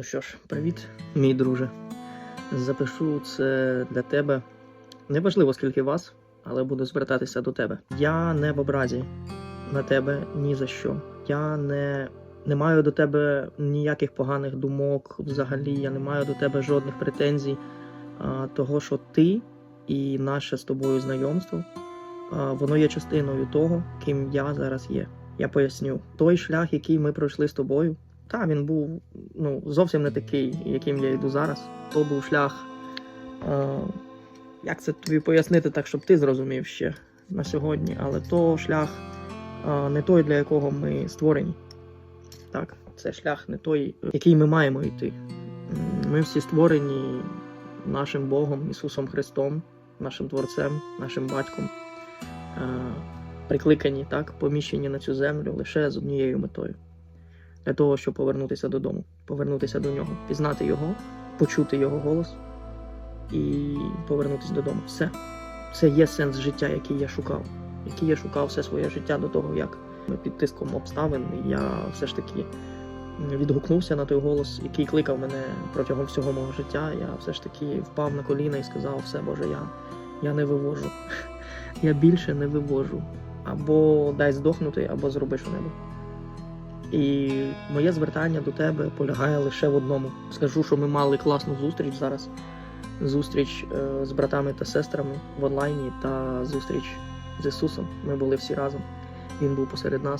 Ну що ж, привіт, мій друже. Запишу це для тебе. Неважливо, скільки вас, але буду звертатися до тебе. Я не в образі на тебе ні за що. Я не, не маю до тебе ніяких поганих думок. Взагалі, я не маю до тебе жодних претензій. А, того, що ти і наше з тобою знайомство, а, воно є частиною того, ким я зараз є. Я поясню, той шлях, який ми пройшли з тобою, та він був ну, зовсім не такий, яким я йду зараз. То був шлях. Е, як це тобі пояснити так, щоб ти зрозумів ще на сьогодні, але то шлях е, не той, для якого ми створені. Так, це шлях не той, який ми маємо йти. Ми всі створені нашим Богом, Ісусом Христом, нашим Творцем, нашим батьком. Е, прикликані, так, поміщені на цю землю лише з однією метою для того, щоб повернутися додому, повернутися до нього, пізнати його, почути його голос і повернутися додому. Все. Це є сенс життя, який я шукав, який я шукав все своє життя до того, як під тиском обставин я все ж таки відгукнувся на той голос, який кликав мене протягом всього мого життя. Я все ж таки впав на коліна і сказав: все, Боже, я, я не вивожу. Я більше не вивожу. Або дай здохнути, або зроби що-небудь. І моє звертання до тебе полягає лише в одному. Скажу, що ми мали класну зустріч зараз. Зустріч е, з братами та сестрами в онлайні та зустріч з Ісусом. Ми були всі разом. Він був посеред нас.